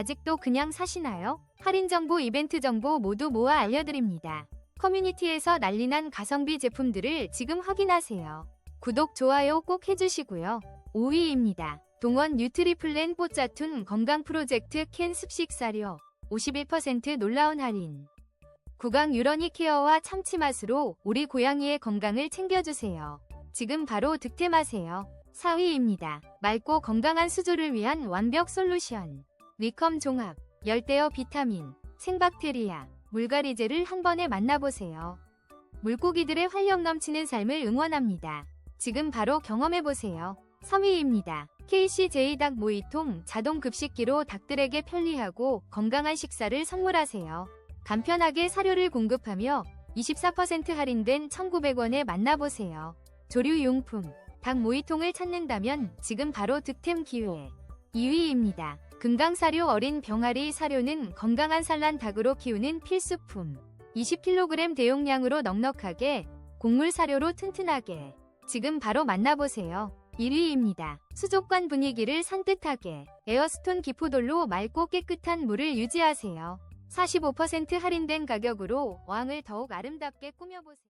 아직도 그냥 사시나요? 할인 정보, 이벤트 정보 모두 모아 알려드립니다. 커뮤니티에서 난리난 가성비 제품들을 지금 확인하세요. 구독, 좋아요 꼭 해주시고요. 5위입니다. 동원 뉴트리플랜 뽀짜툰 건강 프로젝트 캔 습식 사료 51% 놀라운 할인. 구강 유러니 케어와 참치 맛으로 우리 고양이의 건강을 챙겨주세요. 지금 바로 득템하세요. 4위입니다. 맑고 건강한 수조를 위한 완벽 솔루션. 위컴 종합, 열대어 비타민, 생박테리아, 물갈이제를 한 번에 만나보세요. 물고기들의 활력 넘치는 삶을 응원합니다. 지금 바로 경험해보세요. 3위입니다. KCJ 닭 모이통 자동 급식기로 닭들에게 편리하고 건강한 식사를 선물하세요. 간편하게 사료를 공급하며 24% 할인된 1,900원에 만나보세요. 조류용품, 닭 모이통을 찾는다면 지금 바로 득템 기회. 2위입니다. 금강사료 어린 병아리 사료는 건강한 산란 닭으로 키우는 필수품. 20kg 대용량으로 넉넉하게, 곡물 사료로 튼튼하게. 지금 바로 만나보세요. 1위입니다. 수족관 분위기를 산뜻하게 에어스톤 기포돌로 맑고 깨끗한 물을 유지하세요. 45% 할인된 가격으로 왕을 더욱 아름답게 꾸며보세요.